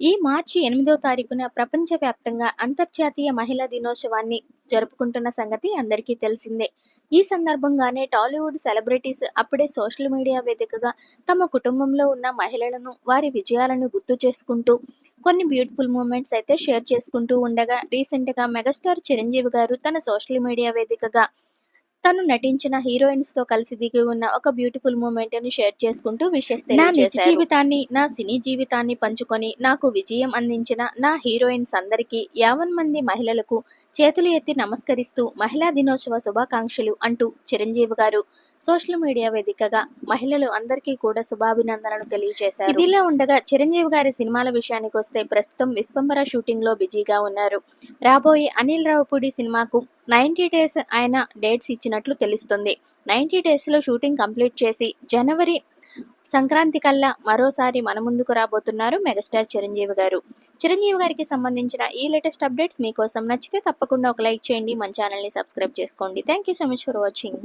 ఈ మార్చి ఎనిమిదో తారీఖున ప్రపంచవ్యాప్తంగా అంతర్జాతీయ మహిళా దినోత్సవాన్ని జరుపుకుంటున్న సంగతి అందరికీ తెలిసిందే. ఈ సందర్భంగానే టాలీవుడ్ సెలబ్రిటీస్ అప్పుడే సోషల్ మీడియా వేదికగా తమ కుటుంబంలో ఉన్న మహిళలను వారి విజయాలను గుర్తు చేసుకుంటూ కొన్ని బ్యూటిఫుల్ మూమెంట్స్ అయితే షేర్ చేసుకుంటూ ఉండగా రీసెంట్గా మెగాస్టార్ చిరంజీవి గారు తన సోషల్ మీడియా వేదికగా తను నటించిన హీరోయిన్స్తో కలిసి దిగి ఉన్న ఒక బ్యూటిఫుల్ మూమెంట్ని షేర్ చేసుకుంటూ విషెస్ నా నిజ జీవితాన్ని నా సినీ జీవితాన్ని పంచుకొని నాకు విజయం అందించిన నా హీరోయిన్స్ అందరికీ యావన్ మంది మహిళలకు చేతులు ఎత్తి నమస్కరిస్తూ మహిళా దినోత్సవ శుభాకాంక్షలు అంటూ చిరంజీవి గారు సోషల్ మీడియా వేదికగా మహిళలు అందరికీ కూడా శుభాభినందనలు తెలియజేశారు. ఇదిలా ఉండగా చిరంజీవి గారి సినిమాల విషయానికి వస్తే ప్రస్తుతం విశ్వంబర షూటింగ్లో బిజీగా ఉన్నారు. రాబోయే అనిల్ రావుపూడి సినిమాకు నైంటీ డేస్ ఆయన డేట్స్ ఇచ్చినట్లు తెలుస్తుంది. నైంటీ డేస్లో షూటింగ్ కంప్లీట్ చేసి జనవరి సంక్రాంతి కల్లా మరోసారి మన ముందుకు రాబోతున్నారు మెగాస్టార్ చిరంజీవి గారు. చిరంజీవి గారికి సంబంధించిన ఈ లేటెస్ట్ అప్డేట్స్ మీకోసం నచ్చితే తప్పకుండా ఒక లైక్ చేయండి. మన ఛానల్ని సబ్స్క్రైబ్ చేసుకోండి. Thank you so much for watching.